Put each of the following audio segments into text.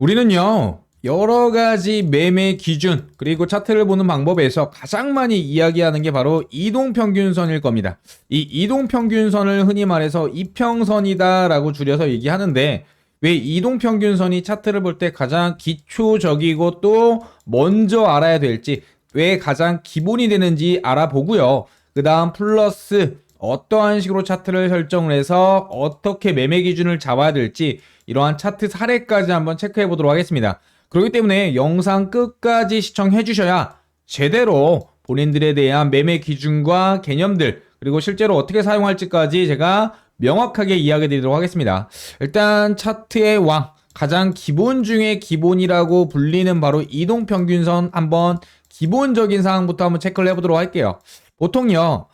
우리는요, 여러 가지 매매 기준, 그리고 차트를 보는 방법에서 가장 많이 이야기하는 게 바로 이동평균선일 겁니다. 이 이동평균선을 흔히 말해서 이평선이다라고 줄여서 얘기하는데, 왜 이동평균선이 차트를 볼 때 가장 기초적이고 또 먼저 알아야 될지, 왜 가장 기본이 되는지 알아보고요. 그 다음 플러스 어떠한 식으로 차트를 설정을 해서 어떻게 매매 기준을 잡아야 될지 이러한 차트 사례까지 한번 체크해 보도록 하겠습니다. 그렇기 때문에 영상 끝까지 시청해 주셔야 제대로 본인들에 대한 매매 기준과 개념들 그리고 실제로 어떻게 사용할지까지 제가 명확하게 이야기 드리도록 하겠습니다. 일단 차트의 왕 가장 기본 중에 기본이라고 불리는 바로 이동평균선 한번 기본적인 사항부터 한번 체크를 해보도록 할게요. 보통요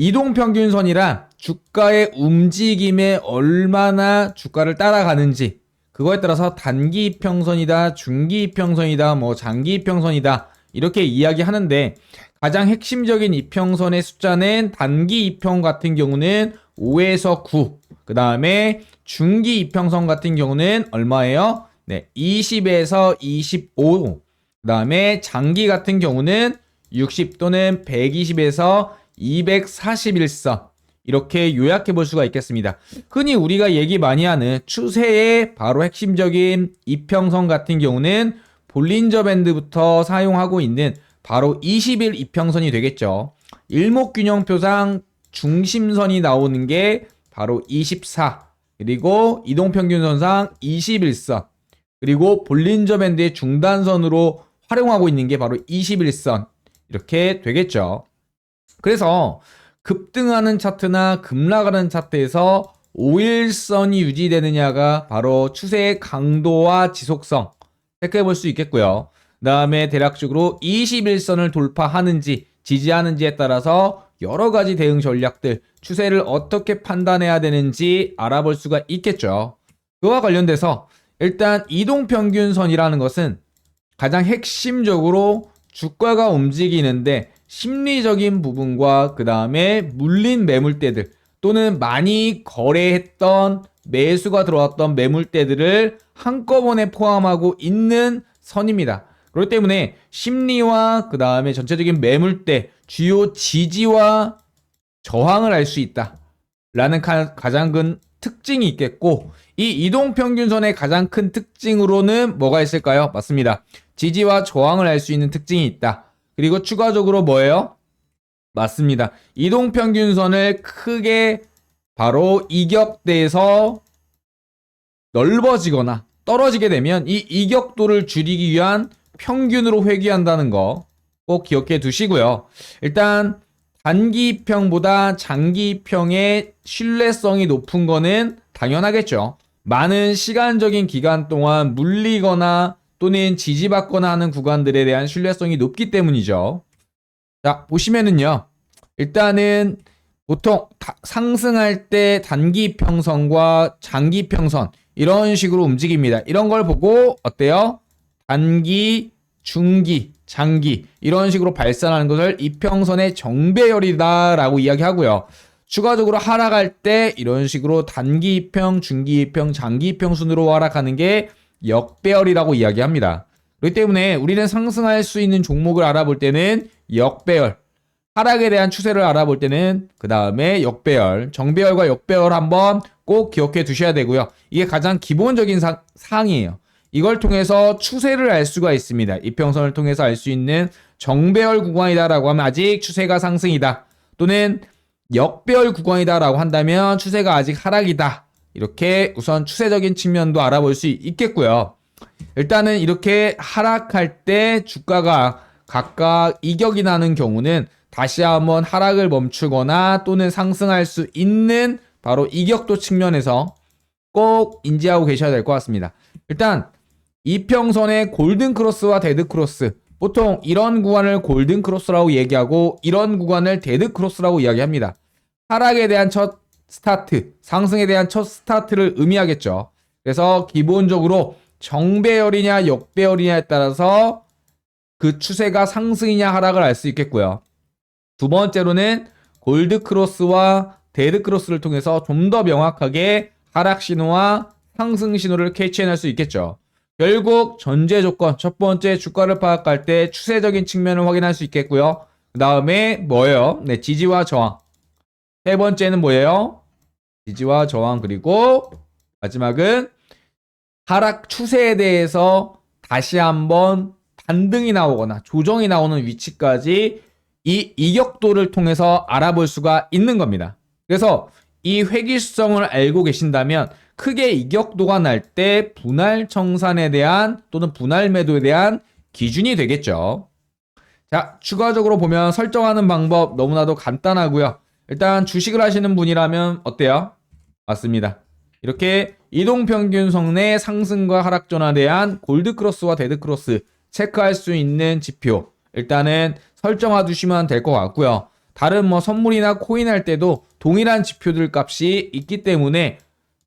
이동평균선이란 주가의 움직임에 얼마나 주가를 따라가는지 그거에 따라서 단기 이평선이다, 중기 이평선이다, 뭐 장기 이평선이다 이렇게 이야기하는데 가장 핵심적인 이평선의 숫자는 단기 이평 같은 경우는 5에서 9. 그 다음에 중기 이평선 같은 경우는 얼마예요? 네, 20에서 25. 그 다음에 장기 같은 경우는 60 또는 120에서 241선. 이렇게 요약해 볼 수가 있겠습니다. 흔히 우리가 얘기 많이 하는 추세의 바로 핵심적인 이평선 같은 경우는 볼린저 밴드부터 사용하고 있는 바로 20일 이평선이 되겠죠. 일목균형표상 중심선이 나오는 게 바로 24. 그리고 이동평균선상 21선. 그리고 볼린저 밴드의 중단선으로 활용하고 있는 게 바로 21선. 이렇게 되겠죠. 그래서 급등하는 차트나 급락하는 차트에서 5일선이 유지되느냐가 바로 추세의 강도와 지속성 체크해 볼 수 있겠고요. 그 다음에 대략적으로 21선을 돌파하는지 지지하는지에 따라서 여러 가지 대응 전략들, 추세를 어떻게 판단해야 되는지 알아볼 수가 있겠죠. 그와 관련돼서 일단 이동평균선이라는 것은 가장 핵심적으로 주가가 움직이는데 심리적인 부분과 그 다음에 물린 매물대들 또는 많이 거래했던 매수가 들어왔던 매물대들을 한꺼번에 포함하고 있는 선입니다. 그렇기 때문에 심리와 그 다음에 전체적인 매물대 주요 지지와 저항을 알 수 있다. 라는 가, 가장 큰 특징이 있겠고 이 이동평균선의 가장 큰 특징으로는 뭐가 있을까요? 맞습니다. 지지와 저항을 알 수 있는 특징이 있다. 그리고 추가적으로 뭐예요? 맞습니다. 이동 평균선을 크게 바로 이격대에서 넓어지거나 떨어지게 되면 이 이격도를 줄이기 위한 평균으로 회귀한다는 거 꼭 기억해 두시고요. 일단 단기평보다 장기평의 신뢰성이 높은 거는 당연하겠죠. 많은 시간적인 기간 동안 물리거나 또는 지지받거나 하는 구간들에 대한 신뢰성이 높기 때문이죠. 자, 보시면은요. 일단은 보통 상승할 때 단기 평선과 장기 평선 이런 식으로 움직입니다. 이런 걸 보고 어때요? 단기, 중기, 장기 이런 식으로 발산하는 것을 이평선의 정배열이다라고 이야기하고요. 추가적으로 하락할 때 이런 식으로 단기 이평, 중기 이평, 장기 이평 순으로 하락하는 게 역배열이라고 이야기합니다. 그렇기 때문에 우리는 상승할 수 있는 종목을 알아볼 때는 역배열, 하락에 대한 추세를 알아볼 때는 그 다음에 역배열, 정배열과 역배열 한번 꼭 기억해 두셔야 되고요. 이게 가장 기본적인 사, 사항이에요. 이걸 통해서 추세를 알 수가 있습니다. 이평선을 통해서 알 수 있는 정배열 구간이다라고 하면 아직 추세가 상승이다. 또는 역배열 구간이다라고 한다면 추세가 아직 하락이다. 이렇게 우선 추세적인 측면도 알아볼 수 있겠고요. 일단은 이렇게 하락할 때 주가가 각각 이격이 나는 경우는 다시 한번 하락을 멈추거나 또는 상승할 수 있는 바로 이격도 측면에서 꼭 인지하고 계셔야 될 것 같습니다. 일단 이평선의 골든 크로스와 데드 크로스 보통 이런 구간을 골든 크로스라고 얘기하고 이런 구간을 데드 크로스라고 이야기합니다. 하락에 대한 첫 스타트, 상승에 대한 첫 스타트를 의미하겠죠. 그래서 기본적으로 정배열이냐 역배열이냐에 따라서 그 추세가 상승이냐 하락을 알 수 있겠고요. 두 번째로는 골드 크로스와 데드 크로스를 통해서 좀 더 명확하게 하락 신호와 상승 신호를 캐치해낼 수 있겠죠. 결국 전제 조건 첫 번째 주가를 파악할 때 추세적인 측면을 확인할 수 있겠고요. 그 다음에 뭐예요? 네, 지지와 저항. 세 번째는 뭐예요? 지지와 저항 그리고 마지막은 하락 추세에 대해서 다시 한번 반등이 나오거나 조정이 나오는 위치까지 이 이격도를 통해서 알아볼 수가 있는 겁니다. 그래서 이 회귀성을 알고 계신다면 크게 이격도가 날 때 분할 청산에 대한 또는 분할 매도에 대한 기준이 되겠죠. 자, 추가적으로 보면 설정하는 방법 너무나도 간단하고요. 일단 주식을 하시는 분이라면 어때요? 맞습니다. 이렇게 이동평균선 내 상승과 하락 전환에 대한 골드크로스와 데드크로스 체크할 수 있는 지표 일단은 설정해 두시면 될 것 같고요. 다른 뭐 선물이나 코인 할 때도 동일한 지표들 값이 있기 때문에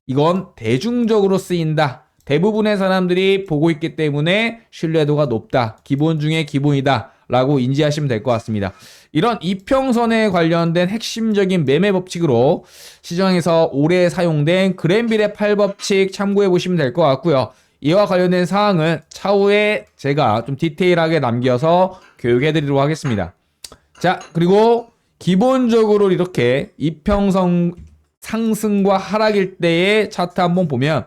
이건 대중적으로 쓰인다. 대부분의 사람들이 보고 있기 때문에 신뢰도가 높다. 기본 중에 기본이다. 라고 인지하시면 될 것 같습니다. 이런 이평선에 관련된 핵심적인 매매 법칙으로 시장에서 오래 사용된 그랜빌의 8법칙 참고해 보시면 될 것 같고요. 이와 관련된 사항은 차후에 제가 좀 디테일하게 남겨서 교육해 드리도록 하겠습니다. 자, 그리고 기본적으로 이렇게 이평선 상승과 하락일 때의 차트 한번 보면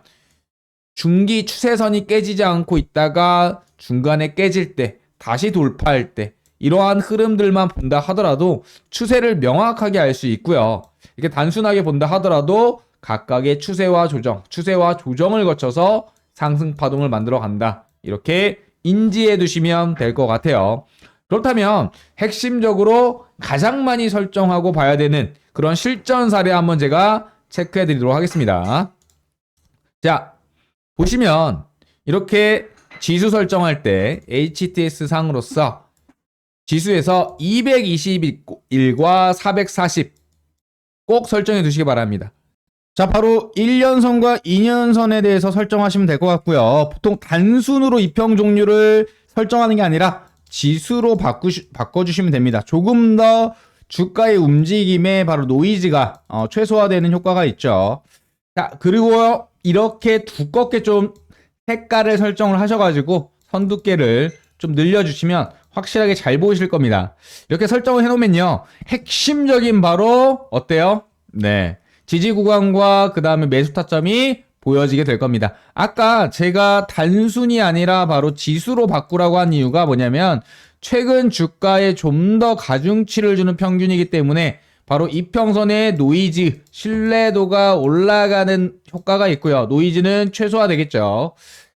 중기 추세선이 깨지지 않고 있다가 중간에 깨질 때 다시 돌파할 때 이러한 흐름들만 본다 하더라도 추세를 명확하게 알 수 있고요. 이렇게 단순하게 본다 하더라도 각각의 추세와 조정, 추세와 조정을 거쳐서 상승 파동을 만들어 간다. 이렇게 인지해 두시면 될 것 같아요. 그렇다면 핵심적으로 가장 많이 설정하고 봐야 되는 그런 실전 사례 한번 제가 체크해 드리도록 하겠습니다. 자, 보시면 이렇게 지수 설정할 때 HTS 상으로서 지수에서 221과 440 꼭 설정해 두시기 바랍니다. 자, 바로 1년선과 2년선에 대해서 설정하시면 될 것 같고요. 보통 단순으로 이평 종류를 설정하는 게 아니라 지수로 바꾸시, 바꿔주시면 됩니다. 조금 더 주가의 움직임에 바로 노이즈가 어, 최소화되는 효과가 있죠. 자, 그리고 이렇게 두껍게 좀 색깔을 설정을 하셔가지고 선 두께를 좀 늘려주시면 확실하게 잘 보이실 겁니다. 이렇게 설정을 해놓으면요. 핵심적인 바로 어때요? 네. 지지 구간과 그 다음에 매수 타점이 보여지게 될 겁니다. 아까 제가 단순이 아니라 바로 지수로 바꾸라고 한 이유가 뭐냐면 최근 주가에 좀 더 가중치를 주는 평균이기 때문에 바로 이평선의 노이즈, 신뢰도가 올라가는 효과가 있고요. 노이즈는 최소화되겠죠.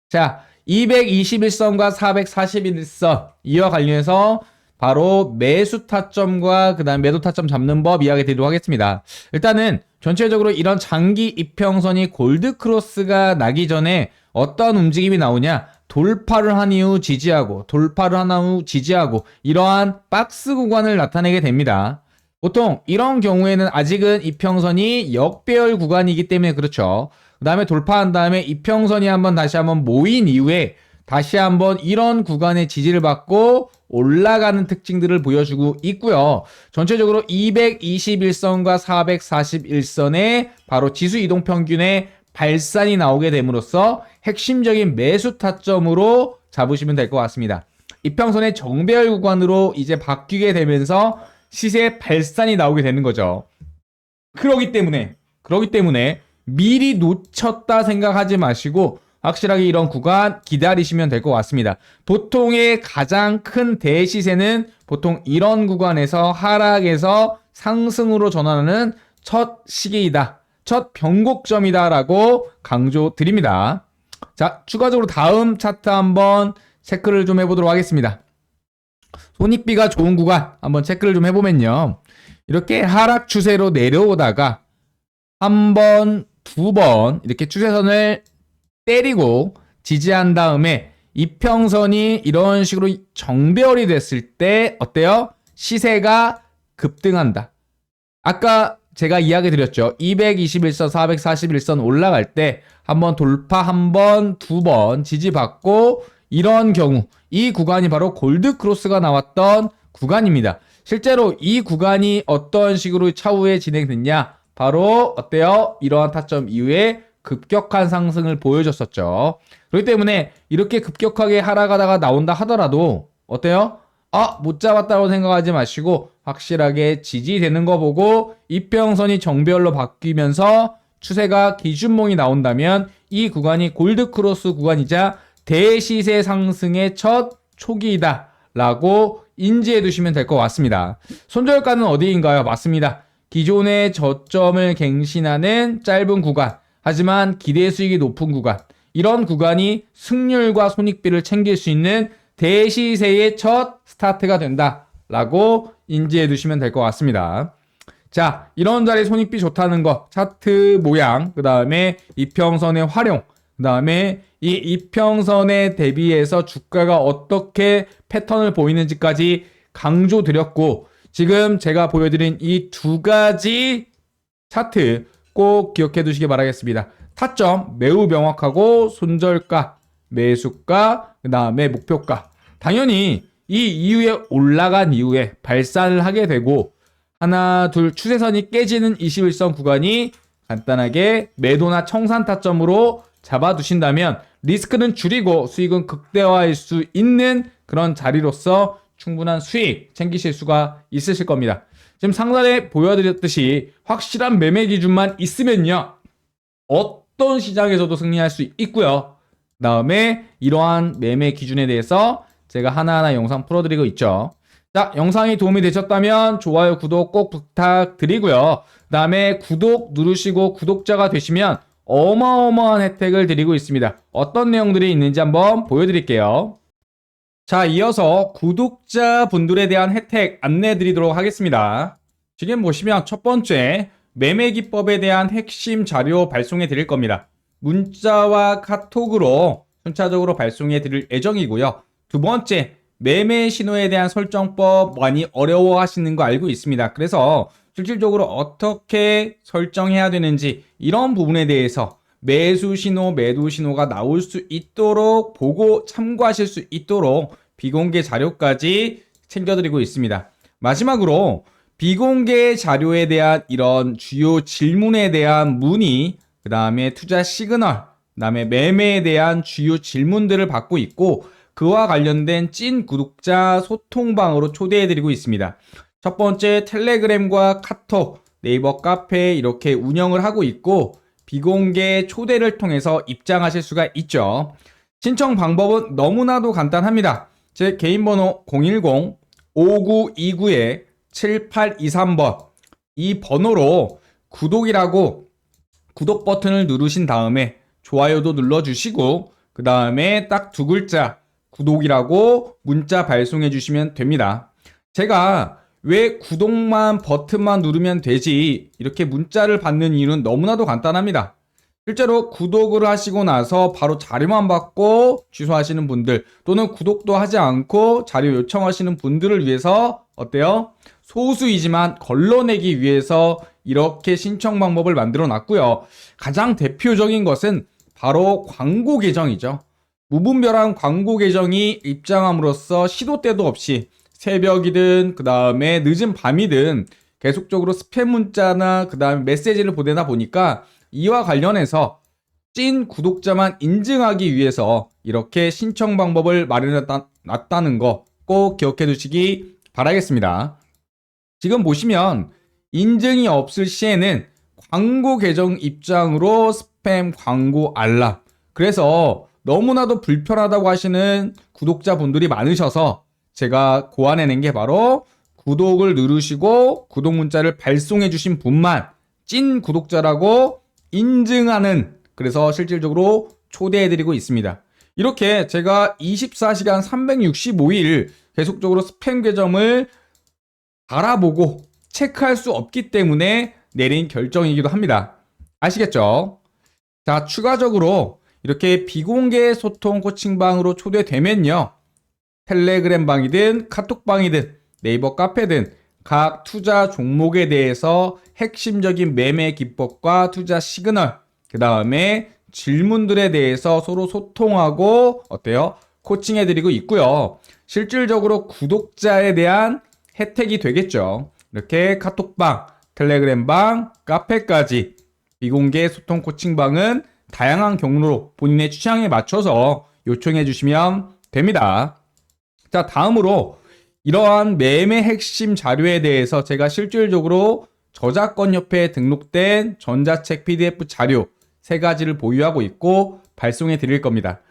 자, 221선과 441선 이와 관련해서 바로 매수 타점과 그다음 매도 타점 잡는 법 이야기 드리도록 하겠습니다. 일단은 전체적으로 이런 장기 이평선이 골드 크로스가 나기 전에 어떤 움직임이 나오냐? 돌파를 한 이후 지지하고 돌파를 한 후 지지하고 이러한 박스 구간을 나타내게 됩니다. 보통 이런 경우에는 아직은 이평선이 역배열 구간이기 때문에 그렇죠. 그 다음에 돌파한 다음에 이평선이 한번 다시 한번 모인 이후에 다시 한번 이런 구간의 지지를 받고 올라가는 특징들을 보여주고 있고요. 전체적으로 221선과 441선에 바로 지수 이동 평균의 발산이 나오게 됨으로써 핵심적인 매수 타점으로 잡으시면 될 것 같습니다. 이평선의 정배열 구간으로 이제 바뀌게 되면서 시세 발산이 나오게 되는 거죠. 그러기 때문에 그러기 때문에 미리 놓쳤다 생각하지 마시고 확실하게 이런 구간 기다리시면 될 것 같습니다. 보통의 가장 큰 대시세는 보통 이런 구간에서 하락에서 상승으로 전환하는 첫 시기이다. 첫 변곡점이다라고 강조 드립니다. 자, 추가적으로 다음 차트 한번 체크를 좀 해보도록 하겠습니다. 손익비가 좋은 구간 한번 체크를 좀 해보면요. 이렇게 하락 추세로 내려오다가 한 번, 두 번 이렇게 추세선을 때리고 지지한 다음에 이평선이 이런 식으로 정배열이 됐을 때 어때요? 시세가 급등한다. 아까 제가 이야기 드렸죠. 221선, 441선 올라갈 때 한번 돌파 한 번, 두 번 지지받고 이런 경우 이 구간이 바로 골드 크로스가 나왔던 구간입니다. 실제로 이 구간이 어떤 식으로 차후에 진행됐냐? 바로 어때요? 이러한 타점 이후에 급격한 상승을 보여줬었죠. 그렇기 때문에 이렇게 급격하게 하락하다가 나온다 하더라도 어때요? 아, 못 잡았다고 생각하지 마시고 확실하게 지지되는 거 보고 이평선이 정배열로 바뀌면서 추세가 기준봉이 나온다면 이 구간이 골드 크로스 구간이자 대시세 상승의 첫 초기이다. 라고 인지해 두시면 될 것 같습니다. 손절가는 어디인가요? 맞습니다. 기존의 저점을 갱신하는 짧은 구간, 하지만 기대 수익이 높은 구간, 이런 구간이 승률과 손익비를 챙길 수 있는 대시세의 첫 스타트가 된다 라고 인지해 두시면 될 것 같습니다. 자, 이런 자리 손익비 좋다는 거, 차트 모양, 그 다음에 이평선의 활용, 그 다음에 이 이평선에 대비해서 주가가 어떻게 패턴을 보이는지까지 강조드렸고, 지금 제가 보여드린 이 두 가지 차트 꼭 기억해 두시기 바라겠습니다. 타점 매우 명확하고 손절가, 매수가, 그 다음에 목표가. 당연히 이 이후에 올라간 이후에 발산을 하게 되고 하나, 둘 추세선이 깨지는 21선 구간이 간단하게 매도나 청산 타점으로 잡아두신다면 리스크는 줄이고 수익은 극대화할 수 있는 그런 자리로서 충분한 수익 챙기실 수가 있으실 겁니다. 지금 상단에 보여드렸듯이 확실한 매매 기준만 있으면요. 어떤 시장에서도 승리할 수 있고요. 그 다음에 이러한 매매 기준에 대해서 제가 하나하나 영상 풀어드리고 있죠. 자, 영상이 도움이 되셨다면 좋아요, 구독 꼭 부탁드리고요. 그 다음에 구독 누르시고 구독자가 되시면 어마어마한 혜택을 드리고 있습니다. 어떤 내용들이 있는지 한번 보여드릴게요. 자, 이어서 구독자 분들에 대한 혜택 안내 드리도록 하겠습니다. 지금 보시면 첫 번째, 매매 기법에 대한 핵심 자료 발송해 드릴 겁니다. 문자와 카톡으로 순차적으로 발송해 드릴 예정이고요. 두 번째, 매매 신호에 대한 설정법 많이 어려워 하시는 거 알고 있습니다. 그래서 실질적으로 어떻게 설정해야 되는지 이런 부분에 대해서 매수 신호, 매도 신호가 나올 수 있도록 보고 참고하실 수 있도록 비공개 자료까지 챙겨드리고 있습니다. 마지막으로 비공개 자료에 대한 이런 주요 질문에 대한 문의, 그 다음에 투자 시그널, 그 다음에 매매에 대한 주요 질문들을 받고 있고 그와 관련된 찐 구독자 소통방으로 초대해드리고 있습니다. 첫 번째 텔레그램과 카톡, 네이버 카페 이렇게 운영을 하고 있고 비공개 초대를 통해서 입장하실 수가 있죠. 신청 방법은 너무나도 간단합니다. 제 개인 번호 010-5929-7823번 이 번호로 구독이라고 구독 버튼을 누르신 다음에 좋아요도 눌러주시고 그 다음에 딱 두 글자 구독이라고 문자 발송해 주시면 됩니다. 제가 왜 구독만 버튼만 누르면 되지 이렇게 문자를 받는 이유는 너무나도 간단합니다. 실제로 구독을 하시고 나서 바로 자료만 받고 취소하시는 분들 또는 구독도 하지 않고 자료 요청하시는 분들을 위해서 어때요? 소수이지만 걸러내기 위해서 이렇게 신청 방법을 만들어 놨고요. 가장 대표적인 것은 바로 광고 계정이죠. 무분별한 광고 계정이 입장함으로써 시도 때도 없이 새벽이든 그 다음에 늦은 밤이든 계속적으로 스팸 문자나 그 다음에 메시지를 보내다 보니까 이와 관련해서 찐 구독자만 인증하기 위해서 이렇게 신청 방법을 마련해 놨다는 거 꼭 기억해 두시기 바라겠습니다. 지금 보시면 인증이 없을 시에는 광고 계정 입장으로 스팸 광고 알람. 그래서 너무나도 불편하다고 하시는 구독자분들이 많으셔서 제가 고안해낸 게 바로 구독을 누르시고 구독 문자를 발송해 주신 분만 찐 구독자라고 인증하는 그래서 실질적으로 초대해 드리고 있습니다. 이렇게 제가 24시간 365일 계속적으로 스팸 계정을 알아보고 체크할 수 없기 때문에 내린 결정이기도 합니다. 아시겠죠? 자, 추가적으로 이렇게 비공개 소통 코칭방으로 초대되면요. 텔레그램 방이든 카톡방이든 네이버 카페든 각 투자 종목에 대해서 핵심적인 매매 기법과 투자 시그널, 그 다음에 질문들에 대해서 서로 소통하고 어때요? 코칭해드리고 있고요. 실질적으로 구독자에 대한 혜택이 되겠죠. 이렇게 카톡방, 텔레그램방, 카페까지 비공개 소통 코칭방은 다양한 경로로 본인의 취향에 맞춰서 요청해 주시면 됩니다. 자, 다음으로 이러한 매매 핵심 자료에 대해서 제가 실질적으로 저작권 협회에 등록된 전자책 PDF 자료 세 가지를 보유하고 있고 발송해 드릴 겁니다.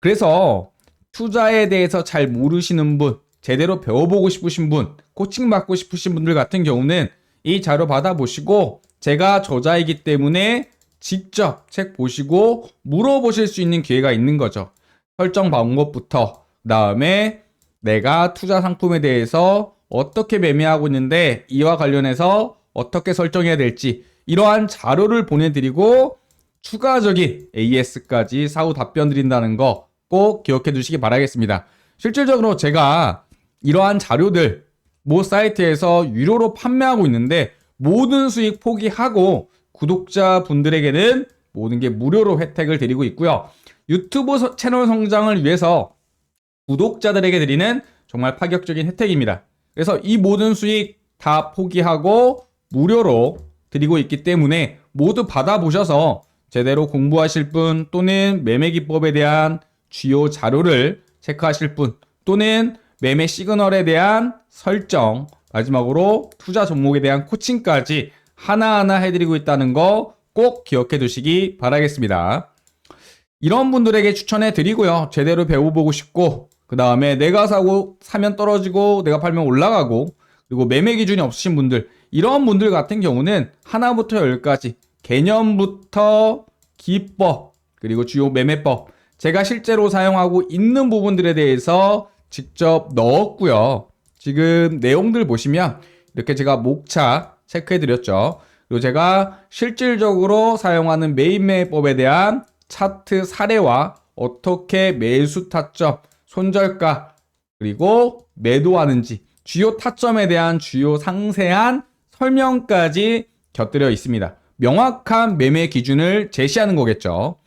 그래서 투자에 대해서 잘 모르시는 분, 제대로 배워보고 싶으신 분, 코칭 받고 싶으신 분들 같은 경우는 이 자료 받아보시고 제가 저자이기 때문에 직접 책 보시고 물어보실 수 있는 기회가 있는 거죠. 설정 방법부터 그다음에 내가 투자 상품에 대해서 어떻게 매매하고 있는데 이와 관련해서 어떻게 설정해야 될지 이러한 자료를 보내드리고 추가적인 AS까지 사후 답변 드린다는 거 꼭 기억해 두시기 바라겠습니다. 실질적으로 제가 이러한 자료들 모 사이트에서 유료로 판매하고 있는데 모든 수익 포기하고 구독자 분들에게는 모든 게 무료로 혜택을 드리고 있고요. 유튜브 서- 채널 성장을 위해서 구독자들에게 드리는 정말 파격적인 혜택입니다. 그래서 이 모든 수익 다 포기하고 무료로 드리고 있기 때문에 모두 받아보셔서 제대로 공부하실 분 또는 매매 기법에 대한 주요 자료를 체크하실 분 또는 매매 시그널에 대한 설정 마지막으로 투자 종목에 대한 코칭까지 하나하나 해드리고 있다는 거 꼭 기억해 두시기 바라겠습니다. 이런 분들에게 추천해 드리고요. 제대로 배워보고 싶고, 그 다음에 내가 사고, 사면 떨어지고, 내가 팔면 올라가고, 그리고 매매 기준이 없으신 분들, 이런 분들 같은 경우는 하나부터 열까지, 개념부터 기법, 그리고 주요 매매법, 제가 실제로 사용하고 있는 부분들에 대해서 직접 넣었고요. 지금 내용들 보시면 이렇게 제가 목차 체크해 드렸죠. 그리고 제가 실질적으로 사용하는 메인 매매법에 대한 차트 사례와 어떻게 매수 타점, 손절가, 그리고 매도하는지 주요 타점에 대한 주요 상세한 설명까지 곁들여 있습니다. 명확한 매매 기준을 제시하는 거겠죠.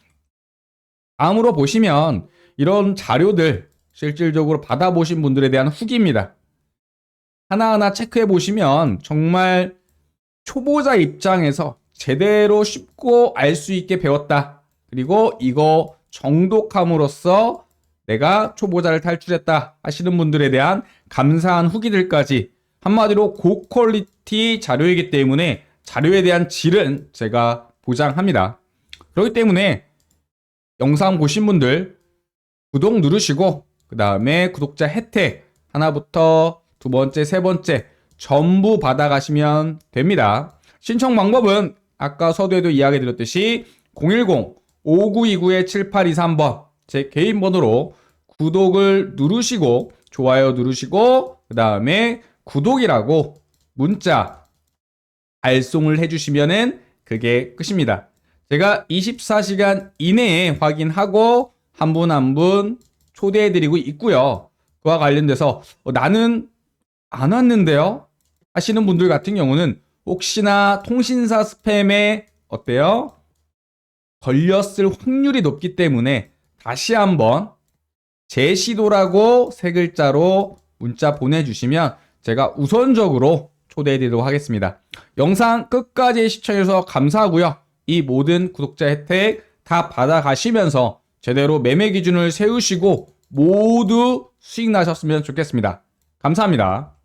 다음으로 보시면 이런 자료들 실질적으로 받아보신 분들에 대한 후기입니다. 하나하나 체크해 보시면 정말 초보자 입장에서 제대로 쉽고 알 수 있게 배웠다. 그리고 이거 정독함으로써 내가 초보자를 탈출했다 하시는 분들에 대한 감사한 후기들까지 한마디로 고퀄리티 자료이기 때문에 자료에 대한 질은 제가 보장합니다. 그렇기 때문에 영상 보신 분들 구독 누르시고 그 다음에 구독자 혜택 하나부터 두 번째, 세 번째 전부 받아가시면 됩니다. 신청 방법은 아까 서두에도 이야기 드렸듯이 010-5929-7823번 제 개인 번호로 구독을 누르시고 좋아요 누르시고 그 다음에 구독이라고 문자 발송을 해주시면은 그게 끝입니다. 제가 24시간 이내에 확인하고 한 분 한 분 초대해드리고 있고요. 그와 관련돼서 어, 나는 안 왔는데요? 하시는 분들 같은 경우는 혹시나 통신사 스팸에 어때요? 걸렸을 확률이 높기 때문에 다시 한번 재시도라고 세 글자로 문자 보내주시면 제가 우선적으로 초대해드리도록 하겠습니다. 영상 끝까지 시청해주셔서 감사하고요. 이 모든 구독자 혜택 다 받아가시면서 제대로 매매 기준을 세우시고 모두 수익 나셨으면 좋겠습니다. 감사합니다.